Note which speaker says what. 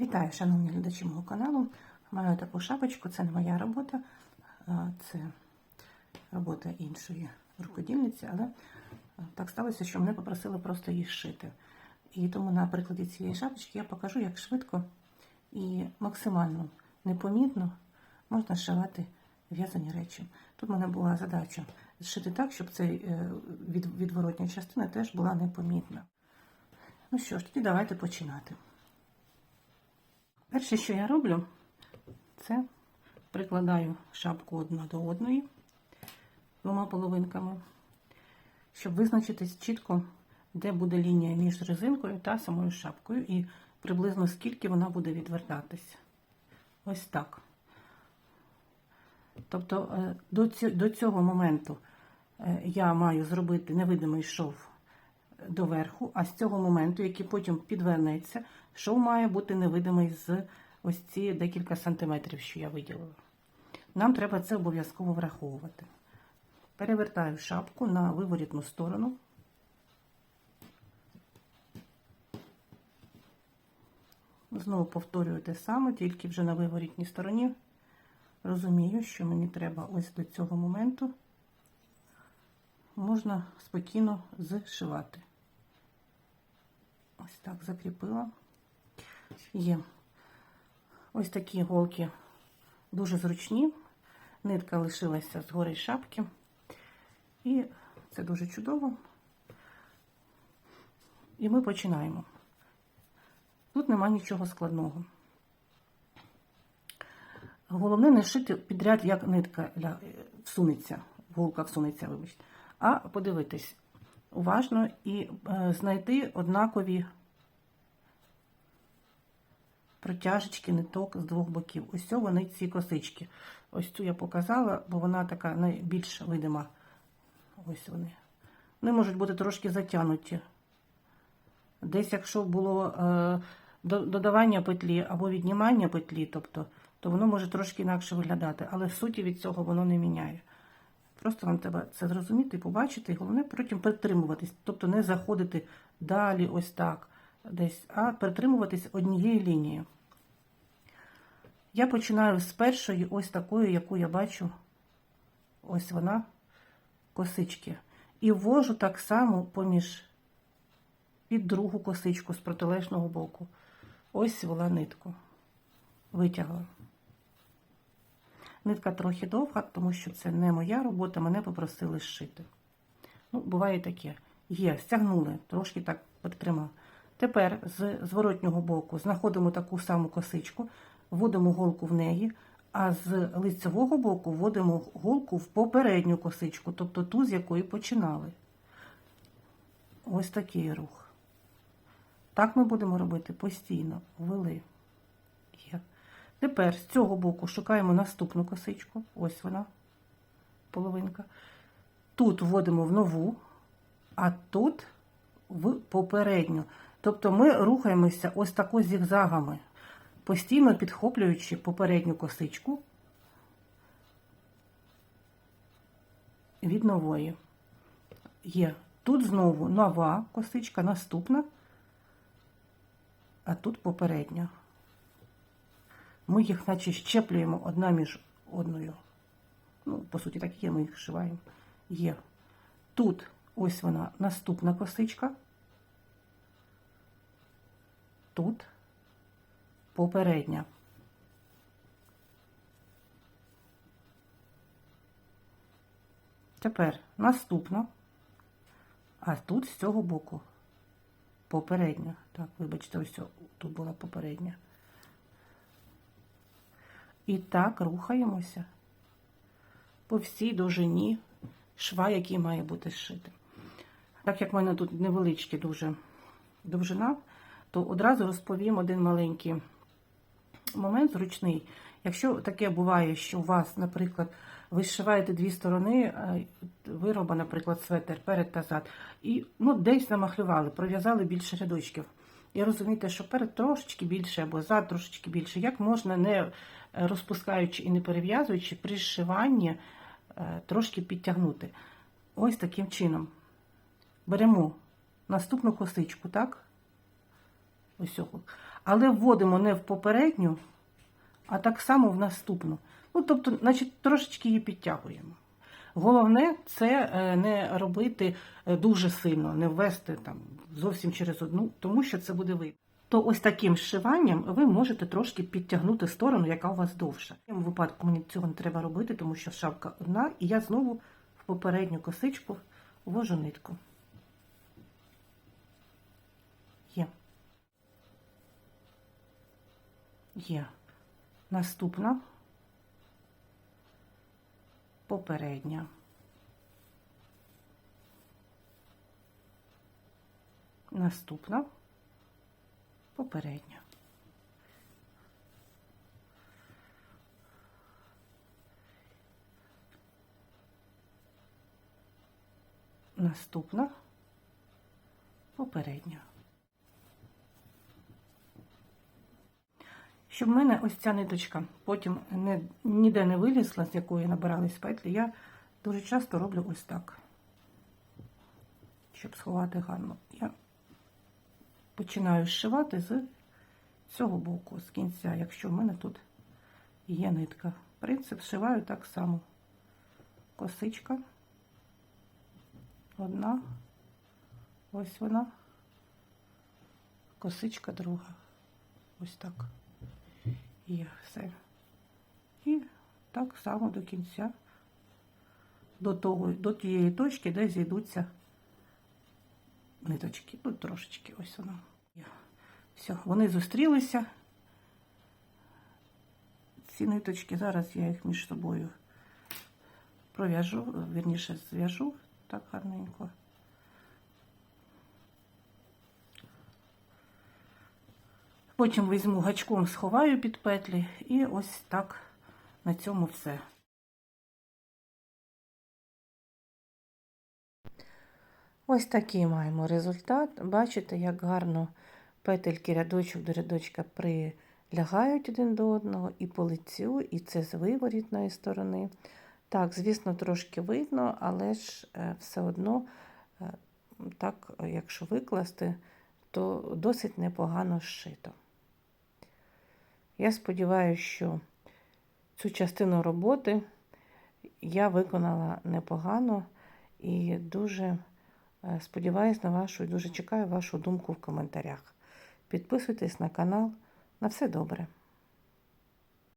Speaker 1: Вітаю, шановні глядачі мого каналу. Маю таку шапочку, це не моя робота, це робота іншої рукодільниці, але так сталося, що мене попросили просто її зшити. І тому на прикладі цієї шапочки я покажу, як швидко і максимально непомітно можна зшивати в'язані речі. Тут в мене була задача зшити так, щоб цей е, відворотня частина теж була непомітна. Ну що ж, тоді давайте починати. Перше, що я роблю, це прикладаю шапку одна до одної двома половинками, щоб визначитись чітко, де буде лінія між резинкою та самою шапкою, і приблизно скільки вона буде відвертатись. Ось так. Тобто е, до цього моменту е, я маю зробити невидимий шов доверху, а з цього моменту, який потім підвернеться, шов має бути невидимий з ось ці декілька сантиметрів, що я виділила. Нам треба це обов'язково враховувати. Перевертаю шапку на виворітну сторону. Знову повторюю те саме, тільки вже на виворітній стороні. Розумію, що мені треба ось до цього моменту можна спокійно зшивати. Ось так закріпила. Є ось такі голки дуже зручні. Нитка лишилася з гори шапки. І це дуже чудово. І ми починаємо. Тут нема нічого складного. Головне не шити підряд, як нитка всунеться, голка всунеться, вибачте, а подивитись уважно і е, знайти однакові протяжечки ниток з двох боків. Ось вони ці косички. Ось цю я показала, бо вона така найбільш видима. Ось вони. Вони можуть бути трошки затягнуті. Десь, якщо було е, додавання петлі або віднімання петлі, тобто, то воно може трошки інакше виглядати, але в суті від цього воно не міняє. Просто вам треба це зрозуміти, побачити, і головне потім притримуватись, тобто не заходити далі ось так, десь, а притримуватись однієї лінії. Я починаю з першої, ось такої, яку я бачу, ось вона, косички. І ввожу так само поміж під другу косичку з протилежного боку. Ось вела нитку. Витягла. Нитка трохи довга, тому що це не моя робота, мене попросили зшити. Ну, буває таке. Є, стягнули, трошки так підтримав. Тепер з зворотнього боку знаходимо таку саму косичку, вводимо голку в неї, а з лицевого боку вводимо голку в попередню косичку, тобто ту, з якої починали. Ось такий рух. Так ми будемо робити постійно. Ввели. Є. Тепер з цього боку шукаємо наступну косичку. Ось вона, половинка. Тут вводимо в нову, а тут в попередню. Тобто ми рухаємося ось тако зігзагами, постійно підхоплюючи попередню косичку від нової. Є. Тут знову нова косичка, наступна, а тут попередня. Ми їх наче щеплюємо одна між одною. Ну, по суті, так є, ми їх шиваємо. Є. Тут ось вона наступна косичка. Тут попередня. Тепер наступна, а тут з цього боку попередня. Так, вибачте, ось тут була попередня. І так рухаємося по всій довжині шва, який має бути зшитий. Так як в мене тут невеличкі дуже довжина, то одразу розповім один маленький момент зручний. Якщо таке буває, що у вас, наприклад, ви зшиваєте дві сторони е, вироба, наприклад, светер перед та зад, і ну, десь намахлювали, пров'язали більше рядочків. І розумієте, що перед трошечки більше або зад трошечки більше, як можна, не розпускаючи і не перев'язуючи, при зшиванні е, трошки підтягнути. Ось таким чином. Беремо наступну косичку, так? Ось цього. Але вводимо не в попередню, а так само в наступну. Ну, тобто, значить, трошечки її підтягуємо. Головне це е, не робити е, дуже сильно, не ввести там зовсім через одну, тому що це буде видно. То ось таким зшиванням ви можете трошки підтягнути сторону, яка у вас довша. В цьому випадку мені цього не треба робити, тому що шапка одна, і я знову в попередню косичку ввожу нитку. Є. Є. Наступна. Попередня. Наступна. Попередня. Наступна. Попередня. Щоб в мене ось ця ниточка потім не, ніде не вилізла, з якої набирались петлі, я дуже часто роблю ось так. Щоб сховати гарно. Я починаю зшивати з цього боку, з кінця, якщо в мене тут є нитка. Принцип зшиваю так само. Косичка. Одна. Ось вона. Косичка друга. Ось так. І все. І так само до кінця, до того, до тієї точки, де зійдуться ниточки. Тут трошечки ось вона. Є. Все, вони зустрілися. Ці ниточки, зараз я їх між собою пров'яжу, вірніше зв'яжу так гарненько. Потім візьму гачком, сховаю під петлі і ось так на цьому все. Ось такий маємо результат. Бачите, як гарно петельки рядочок до рядочка прилягають один до одного і по лицю, і це з виворітної сторони. Так, звісно, трошки видно, але ж е, все одно, е, так, якщо викласти, то досить непогано зшито. Я сподіваюся, що цю частину роботи я виконала непогано і дуже е, сподіваюся на вашу і дуже чекаю вашу думку в коментарях. Підписуйтесь на канал. На все добре!